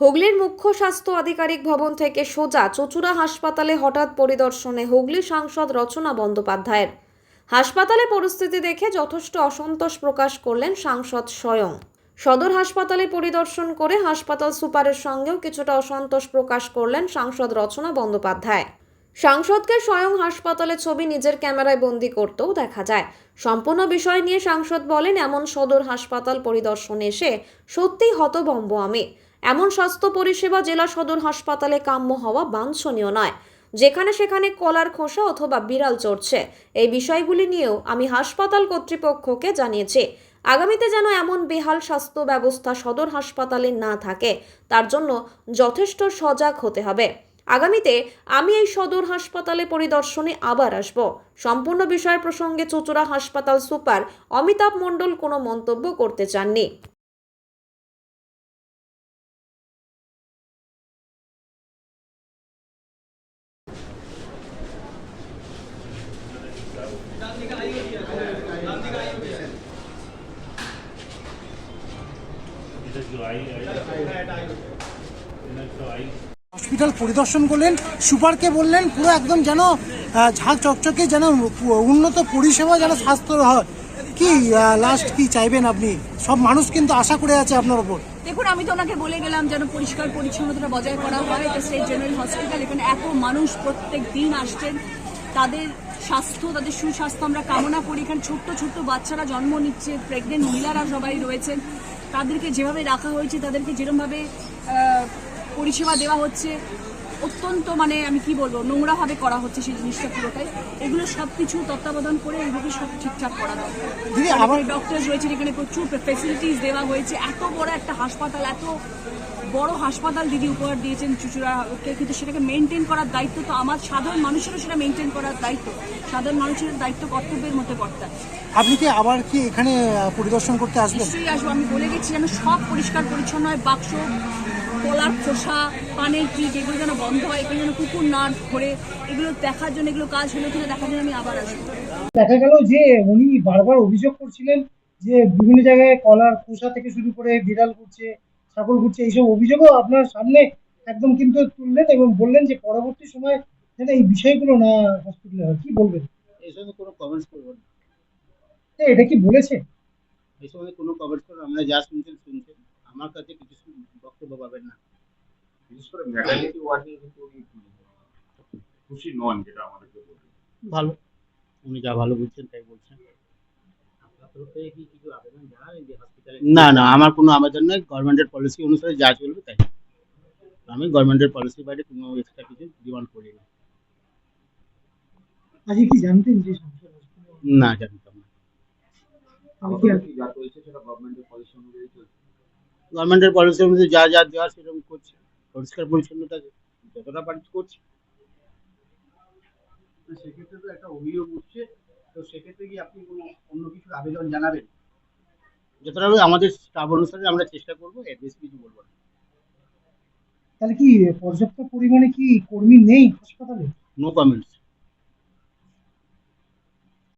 হুগলির মুখ্য স্বাস্থ্য আধিকারিক ভবন থেকে সোজা চচুড়া হাসপাতালে হঠাৎ পরিদর্শনে হুগলি সাংসদ রচনা বন্দ্যোপাধ্যায়ের। হাসপাতালে পরিস্থিতি দেখে যথেষ্ট অসন্তোষ প্রকাশ করলেন সাংসদ স্বয়ং। সদর হাসপাতালে পরিদর্শন করে হাসপাতাল সুপারের সঙ্গেও কিছুটা অসন্তোষ প্রকাশ করলেন সাংসদ রচনা বন্দ্যোপাধ্যায়। সাংসদকে স্বয়ং হাসপাতালে ছবি নিজের ক্যামেরায় বন্দি করতেও দেখা যায়। সম্পূর্ণ বিষয় নিয়ে সাংসদ বলেন, এমন সদর হাসপাতাল পরিদর্শনে এসে সত্যিই হতভম্ব আমি। এমন স্বাস্থ্য পরিষেবা জেলা সদর হাসপাতালে কাম্য হওয়া বাঞ্ছনীয় নয়। যেখানে সেখানে কলার খোসা অথবা বিড়াল চড়ছে। এই বিষয়গুলি নিয়েও আমি হাসপাতাল কর্তৃপক্ষকে জানিয়েছি। আগামীতে যেন এমন বেহাল স্বাস্থ্য ব্যবস্থা সদর হাসপাতালে না থাকে, তার জন্য যথেষ্ট সজাগ হতে হবে। আগামীতে আমি এই সদর হাসপাতালে পরিদর্শনে আবার আসব। সম্পূর্ণ বিষয় প্রসঙ্গে চুচুড়া হাসপাতাল সুপার অমিতাভ মণ্ডল কোনো মন্তব্য করতে চাননি এটা কি আই আই এটা তো আই হসপিটাল পরিদর্শন করলেন, সুপারকে বললেন, পুরো একদম যেন ঝাঁক চকচকে যেন উন্নত পরিষেবা যেন স্বাস্থ্য হয়। কি লাস্ট কি চাইবেন আপনি? সব মানুষ কিন্তু আশা করে আছে আপনার ওপর। দেখুন, আমি তো ওনাকে বলে গেলাম যেন পরিষ্কার পরিচ্ছন্নতা বজায় করা হয়। এটা স্টেট জেনারেল হসপিটাল এখানে এত মানুষ প্রত্যেক দিন আসছেন। তাদের স্বাস্থ্য, তাদের সুস্বাস্থ্য আমরা কামনা করি। এখানে ছোট্ট ছোট্ট বাচ্চারা জন্ম নিচ্ছে প্রেগনেন্ট মহিলারা সবাই রয়েছেন। তাদেরকে যেভাবে রাখা হয়েছে তাদেরকে যেরমভাবে পরিষেবা দেওয়া হচ্ছে অত্যন্ত মানে আমি কি বলব নোংরাভাবে করা হচ্ছে সেই জিনিসটা পুরোটাই। এগুলো সব কিছু তত্ত্বাবধান করে এইভাবে সব ঠিকঠাক করা দরকার। ডক্টর রয়েছেন এখানে প্রচুর ফেসিলিটিস দেওয়া হয়েছে। এত বড় একটা হাসপাতাল এত বড় হাসপাতাল দিদি উপহার দিয়েছেন চুচুড়াকে কিন্তু সেটাকে মেনটেন করার দায়িত্ব তো আমার সাধারণ মানুষেরও সেটা মেনটেন করার দায়িত্ব। সাধারণ মানুষের দায়িত্ব কর্তব্যের মধ্যে কর্তার আপনি কি আবার কি এখানে পরিদর্শন করতে আসবেন? নিশ্চয়ই আসব আমি বলে গেছি যেন সব পরিষ্কার পরিচ্ছন্ন হয় বাক্স কলার খোসা পানের ট্রিট এগুলো যেন বন্ধ হয় এগুলো যেন কুকুর না ঘোরে এগুলো দেখার জন্য এগুলো কাজ হলো কিনা দেখার জন্য আমি আবার আসব দেখা গেল যে উনি বারবার অভিযোগ করছিলেন যে বিভিন্ন জায়গায় কলার খোসা থেকে শুরু করে বিড়াল করছে ছাগল করছে এইসব অভিযোগও আপনার সামনে একদম কিন্তু তুললেন এবং বললেন যে পরবর্তী সময় যেন এই বিষয়গুলো না হসপিটালে হয়। কি বলবেন? এই সময় কোনো কমেন্টস করব না। এটা কি বলেছে? এই সময় কোনো কমেন্টস করব। আমরা যা শুনছেন শুনছেন। আমার কাছে কিছু বক্তব্য পাবেন না। বিশেষ করে ম্যাটারনিটি ওয়ার্ডে কিন্তু উনি খুশি নন যেটা আমাদেরকে বললেন ভালো। উনি যা ভালো বুঝছেন তাই বলছেন। না না আমার কোনো আবেদন নেই গভর্নমেন্টের পলিসি অনুসারে যা চলবে তাই। আমি গভর্নমেন্টের পলিসির বাইরে কোনো এক্সট্রা কিছু ডিমান্ড করি না। আজকে কি জানতেন যে না জানতাম না। সেটা গভর্নমেন্টের পলিসি অনুযায়ী চলছে। গভর্নমেন্টের পলিসি অনুযায়ী যা যা দেওয়া সেরকম করছে। পরিষ্কার পরিচ্ছন্নতা যতটা পারি করছে। সেক্ষেত্রে তো একটা অভিযোগ উঠছে। তো সেক্ষেত্রে কি আপনি কোনো অন্য কিছুর আবেদন জানাবেন? যতটা আমাদের স্টাফ অনুসারে আমরা চেষ্টা করব এর বেশি কিছু বলব না। তাহলে কি পর্যাপ্ত পরিমাণে কি কর্মী নেই হাসপাতালে? No comments